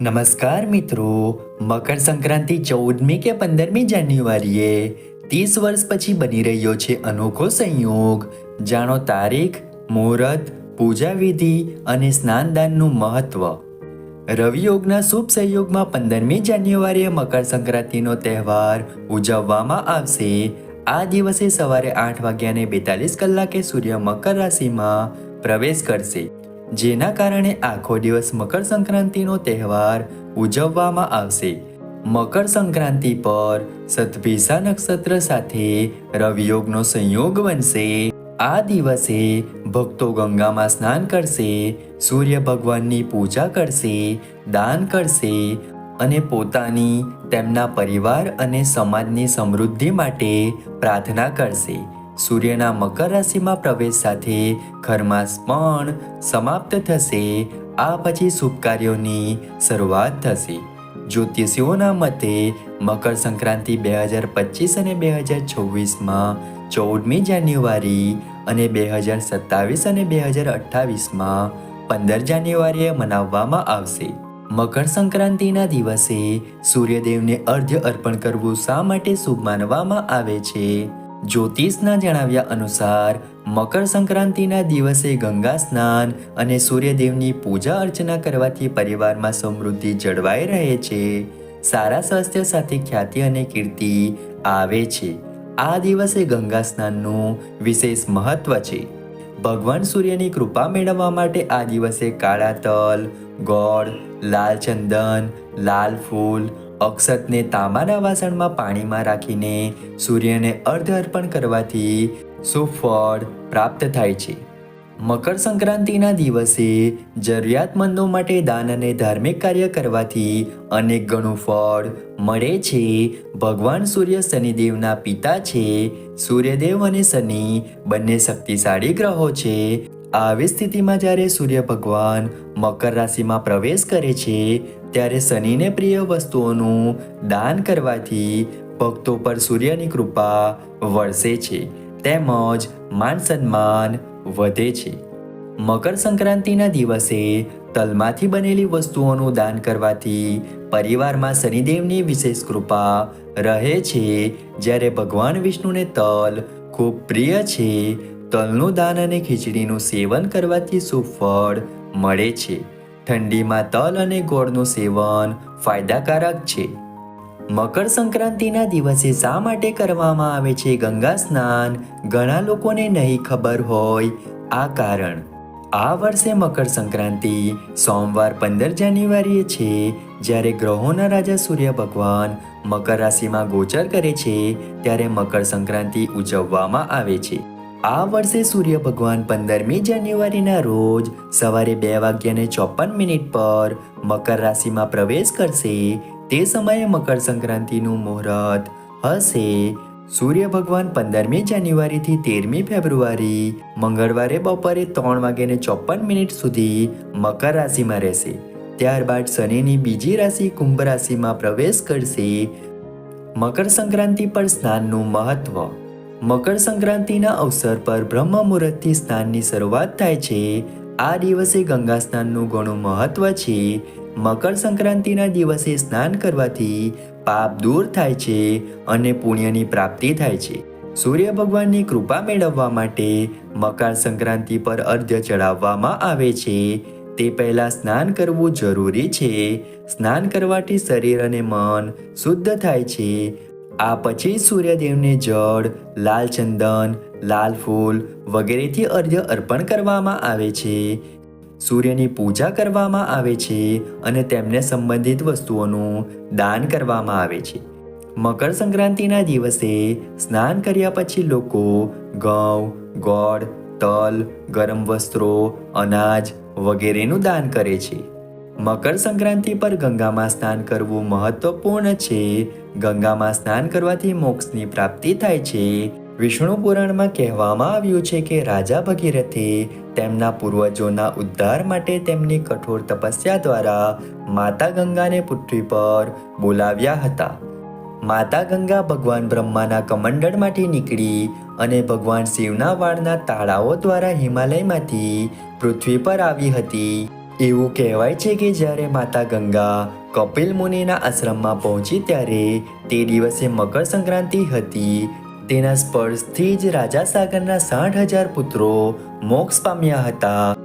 નમસ્કાર મિત્રો, મકર સંક્રાંતિ ચૌદમી કે પંદરમી જાન્યુઆરીએ ત્રીસ વર્ષ પછી બની રહ્યો છે અનોખો સંયોગ. જાણો તારીખ, મુહૂર્ત પૂજા વિધિ અને સ્નાનદાનનું મહત્વ. રવિયોગના શુભ સંયોગમાં પંદરમી જાન્યુઆરીએ મકર સંક્રાંતિનો તહેવાર ઉજવવામાં આવશે. આ દિવસે સવારે આઠ વાગ્યાને બેતાલીસ કલાકે સૂર્ય મકર રાશિમાં પ્રવેશ કરશે. જેના કારણે આખો દિવસ મકર સંક્રાંતિનો તહેવાર ઉજવવામાં આવશે. મકર સંક્રાંતિ પર સતભિસા નક્ષત્ર સાથે રવિયોગનો સંયોગ બનશે. આ દિવસે ભક્તો ગંગામાં સ્નાન કરશે, સૂર્ય ભગવાનની પૂજા કરશે, દાન કરશે અને પોતાની, તેમના પરિવાર અને સમાજની સમૃદ્ધિ માટે પ્રાર્થના કરશે. સૂર્યના મકર રાશિમાં પ્રવેશ સાથે ઘરમાસ પણ સમાપ્ત થશે. આ પછી શુભ કાર્યોની શરૂઆત થશે. જ્યોતિષીઓના મતે, મકર સંક્રાંતિ બે હજાર પચીસ અને બે હજાર છવ્વીસમાં ચૌદમી જાન્યુઆરી અને બે હજાર સત્તાવીસ અને બે હજાર અઠ્ઠાવીસમાં પંદર જાન્યુઆરીએ મનાવવામાં આવશે. મકર સંક્રાંતિના દિવસે સૂર્યદેવને અર્ઘ્ય અર્પણ કરવું શા માટે શુભ માનવામાં આવે છે? જ્યોતિષના જણાવ્યા અનુસાર મકર સંક્રાંતિના દિવસે ગંગા સ્નાન અને સૂર્યદેવની પૂજા અર્ચના કરવાથી પરિવારમાં સમૃદ્ધિ જળવાઈ રહે છે. સારા સ્વાસ્થ્ય સાથે ખ્યાતિ અને કીર્તિ આવે છે. આ દિવસે ગંગા સ્નાનનું વિશેષ મહત્વ છે. ભગવાન સૂર્યની કૃપા મેળવવા માટે આ દિવસે કાળા તલ, ગોળ, લાલ ચંદન, લાલ ફૂલ અક્ષતને તાંબાના વાસણમાં પાણીમાં રાખીને સૂર્યને અર્ધ અર્પણ કરવાથી શુભ ફળ પ્રાપ્ત થાય છે. મકર સંક્રાંતિના દિવસે જરૂરિયાતમંદો માટે દાન અને ધાર્મિક કાર્ય કરવાથી અનેક ગણું ફળ મળે છે. ભગવાન સૂર્ય શનિદેવના પિતા છે, સૂર્યદેવ અને શનિ બંને શક્તિશાળી ગ્રહો છે. આવી સ્થિતિમાં જ્યારે સૂર્ય ભગવાન મકર રાશિમાં પ્રવેશ કરે છે ત્યારે શનિને પ્રિય વસ્તુઓનું દાન કરવાથી ભક્તો પર સૂર્યની કૃપા વરસે છે, તેમજ માન સન્માન વધે છે. મકર સંક્રાંતિના દિવસે તલમાંથી બનેલી વસ્તુઓનું દાન કરવાથી પરિવારમાં શનિદેવની વિશેષ કૃપા રહે છે. જ્યારે ભગવાન વિષ્ણુને તલ ખૂબ પ્રિય છે, તલનું દાન અને ખીચડીનું સેવન કરવાથી સુફળ મળે છે. ઠંડીમાં તલ અને ગોળનું સેવન ફાયદાકારક છે. મકર સંક્રાંતિના દિવસે શા માટે કરવામાં આવે છે ગંગા સ્નાન? ઘણા લોકોને નહીં ખબર હોય આ કારણ. આ વર્ષે મકર સંક્રાંતિ સોમવાર પંદર જાન્યુઆરીએ છે, જ્યારે ગ્રહોના રાજા સૂર્ય ભગવાન મકર રાશિમાં ગોચર કરે છે, ત્યારે મકર સંક્રાંતિ ઉજવવામાં આવે છે. આ વર્ષે સૂર્ય ભગવાન પંદરમી જાન્યુઆરીના રોજ સવારે બે વાગ્યાને ચોપન મિનિટ પર મકર રાશિમાં પ્રવેશ કરશે. તે સમયે મકર સંક્રાંતિનું મુહૂર્ત હશે. સૂર્ય ભગવાન પંદરમી જાન્યુઆરીથી તેરમી ફેબ્રુઆરી મંગળવારે બપોરે ત્રણ વાગ્યાને ચોપન મિનિટ સુધી મકર રાશિમાં રહેશે. ત્યારબાદ શનિની બીજી રાશિ કુંભ રાશિમાં પ્રવેશ કરશે. મકર સંક્રાંતિ પર સ્નાનનું મહત્વ મકર સંક્રાંતિના અવસર પર બ્રહ્મ મુહૂર્તથી સ્નાનની શરૂઆત થાય છે. આ દિવસે ગંગા સ્નાનનું ઘણું મહત્વ છે. મકર સંક્રાંતિના દિવસે સ્નાન કરવાથી પાપ દૂર થાય છે અને પુણ્યની પ્રાપ્તિ થાય છે. સૂર્ય ભગવાનની કૃપા મેળવવા માટે મકર સંક્રાંતિ પર અર્ધ ચડાવવામાં આવે છે. તે પહેલાં સ્નાન કરવું જરૂરી છે. સ્નાન કરવાથી શરીર અને મન શુદ્ધ થાય છે. આ પછી સૂર્યદેવને જળ, લાલ ચંદન, લાલ ફૂલ વગેરેથી અર્ઘ્ય અર્પણ કરવામાં આવે છે. સૂર્યની પૂજા કરવામાં આવે છે અને તેમને સંબંધિત વસ્તુઓનું દાન કરવામાં આવે છે. મકર સંક્રાંતિના દિવસે સ્નાન કર્યા પછી લોકો ઘઉં, ગોળ, તલ, ગરમ વસ્ત્રો, અનાજ વગેરેનું દાન કરે છે. મકર સંક્રાંતિ પર ગંગામાં સ્નાન કરવું મહત્વપૂર્ણ છે. ગંગામાં સ્નાન કરવાથી મોક્ષની પ્રાપ્તિ થાય છે. વિષ્ણુ પુરાણમાં કહેવામાં આવ્યું છે કે રાજા ભગીરથે તેમના પૂર્વજોના ઉદ્ધાર માટે તેમની કઠોર તપસ્યા દ્વારા માતા ગંગાને પૃથ્વી પર બોલાવ્યા હતા. માતા ગંગા ભગવાન બ્રહ્માના કમંડળમાંથી નીકળી અને ભગવાન શિવના વાળના તાળાઓ દ્વારા હિમાલયમાંથી પૃથ્વી પર આવી હતી. એવું કહેવાય છે કે જ્યારે માતા ગંગા કપિલ મુનિના આશ્રમમાં પહોંચી ત્યારે તે દિવસે મકર સંક્રાંતિ હતી. તેના સ્પર્શથી જ રાજા સાગરના સાઠ હજાર પુત્રો મોક્ષ પામ્યા હતા.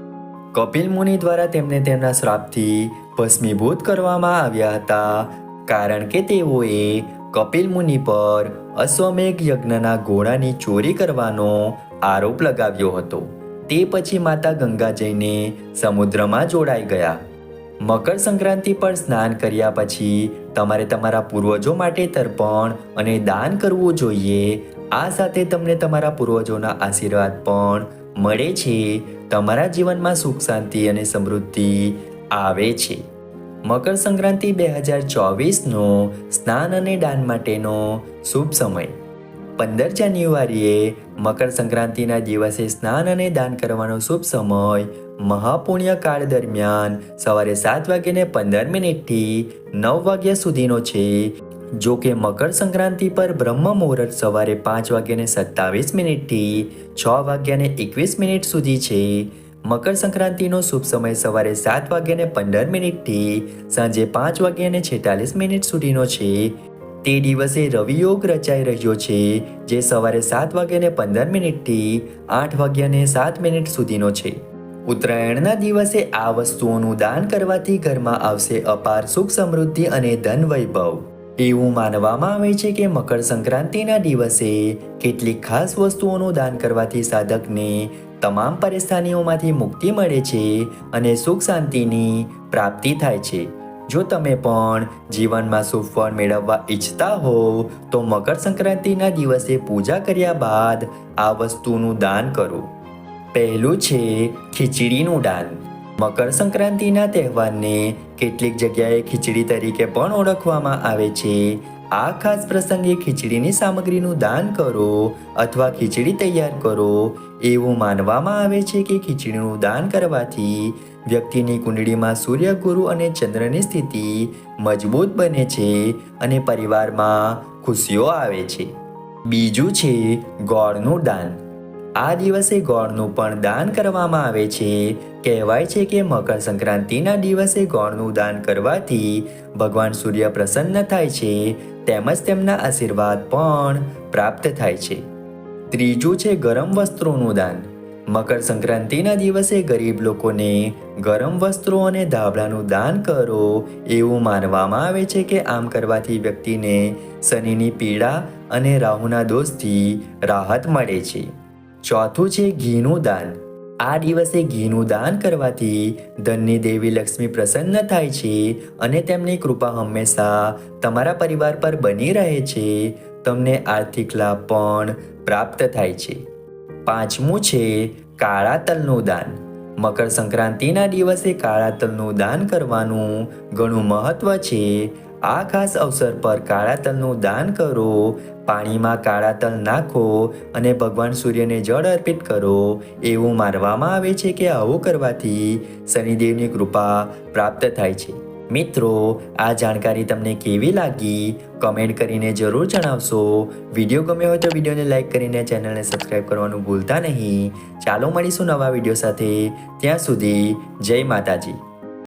કપિલ મુનિ દ્વારા તેમને તેમના શ્રાપથી ભસ્મીભૂત કરવામાં આવ્યા હતા. કારણ કે તેઓએ કપિલ મુનિ પર અશ્વમેઘ યજ્ઞના ઘોડાની ચોરી કરવાનો આરોપ લગાવ્યો હતો. તે પછી માતા ગંગા જઈને સમુદ્રમાં જોડાઈ ગયા. મકર સંક્રાંતિ પર સ્નાન કર્યા પછી તમારે તમારા પૂર્વજો માટે તર્પણ અને દાન કરવું જોઈએ. આ સાથે તમને તમારા પૂર્વજોના આશીર્વાદ પણ મળે છે. તમારા જીવનમાં સુખ, શાંતિ અને સમૃદ્ધિ આવે છે. મકર સંક્રાંતિ બે હજાર ચોવીસનો સ્નાન અને દાન માટેનો શુભ સમય. પંદર જાન્યુઆરીએ મકર સંક્રાંતિના દિવસે સ્નાન અને દાન કરવાનો શુભ સમય મહાપુણ્ય કાળ દરમિયાન સવારે સાત વાગ્યાને પંદર મિનિટથી નવ વાગ્યા સુધીનો છે. જો કે મકર સંક્રાંતિ પર બ્રહ્મ મુહૂર્ત સવારે પાંચ વાગ્યાને સત્તાવીસ મિનિટથી છ વાગ્યાને એકવીસ મિનિટ સુધી છે. મકર સંક્રાંતિનો શુભ સમય સવારે સાત વાગ્યાને પંદર મિનિટથી સાંજે પાંચ વાગ્યાને છેતાલીસ મિનિટ સુધીનો છે. તે દિવસે રવિયોગ રચાઈ રહ્યો છે, જે સવારે સાત વાગ્યાને પંદર મિનિટથી આઠ વાગ્યાને સાત મિનિટ સુધીનો છે. ઉત્તરાયણના દિવસે આ વસ્તુઓનું દાન કરવાથી ઘરમાં આવશે અપાર સુખ સમૃદ્ધિ અને ધન વૈભવ. એવું માનવામાં આવે છે કે મકર સંક્રાંતિના દિવસે કેટલીક ખાસ વસ્તુઓનું દાન કરવાથી સાધકને તમામ પરેશાનીઓમાંથી મુક્તિ મળે છે અને સુખ શાંતિની પ્રાપ્તિ થાય છે. જો તમે પણ જીવનમાં સુફળ મેળવવા ઈચ્છતા હો તો મકર સંક્રાંતિના દિવસે પૂજા કર્યા બાદ આ વસ્તુનું દાન કરો. પહેલું છે ખીચડીનું દાન. મકર સંક્રાંતિના તહેવારને કેટલીક જગ્યાએ ખીચડી તરીકે પણ ઓળખવામાં આવે છે. આ ખાસ પ્રસંગે ખીચડીની સામગ્રીનું દાન કરો અથવા ખીચડી તૈયાર કરો. એવું માનવામાં આવે છે કે ખીચડીનું દાન કરવાથી વ્યક્તિની કુંડળીમાં સૂર્ય, ગુરુ અને ચંદ્રની સ્થિતિ મજબૂત બને છે અને પરિવારમાં ખુશીઓ આવે છે. બીજું છે ગોળનું દાન. આ દિવસે ગોળનું પણ દાન કરવામાં આવે છે. કહેવાય છે કે મકર સંક્રાંતિના દિવસે ગોળનું દાન કરવાથી ભગવાન સૂર્ય પ્રસન્ન થાય છે, તેમજ તેમના આશીર્વાદ પણ પ્રાપ્ત થાય છે. ત્રીજું છે ગરમ વસ્ત્રોનું દાન. મકર સંક્રાંતિના દિવસે ગરીબ લોકોને ગરમ વસ્ત્રો અને ધાબળાનું દાન કરો. એવું માનવામાં આવે છે કે આમ કરવાથી વ્યક્તિને શનિની પીડા અને રાહુના દોષથી રાહત મળે છે. ચોથું છે ઘીનું દાન. આ દિવસે ઘીનું દાન કરવાથી ધનની દેવી લક્ષ્મી પ્રસન્ન થાય છે અને તેમની કૃપા હંમેશા તમારા પરિવાર પર બની રહે છે. તમને આર્થિક લાભ પણ પ્રાપ્ત થાય છે. પાંચમું છે કાળા તલનું દાન. મકર સંક્રાંતિના દિવસે કાળા તલનું દાન કરવાનું ઘણું મહત્વ છે. આ ખાસ અવસર પર કાળા તલનું દાન કરો, પાણીમાં કાળા તલ નાખો અને ભગવાન સૂર્યને જળ અર્પિત કરો. એવું માનવામાં આવે છે કે આવું કરવાથી શનિદેવની કૃપા પ્રાપ્ત થાય છે. મિત્રો, આ જાણકારી તમને કેવી લાગી? કમેન્ટ કરીને જરૂર જણાવશો. વીડિયો ગમ્યો હોય તો વિડીયોને લાઈક કરીને ચેનલને સબસ્ક્રાઈબ કરવાનું ભૂલતા નહીં. ચાલો મળીશું નવા વીડિયો સાથે. ત્યાં સુધી જય માતાજી.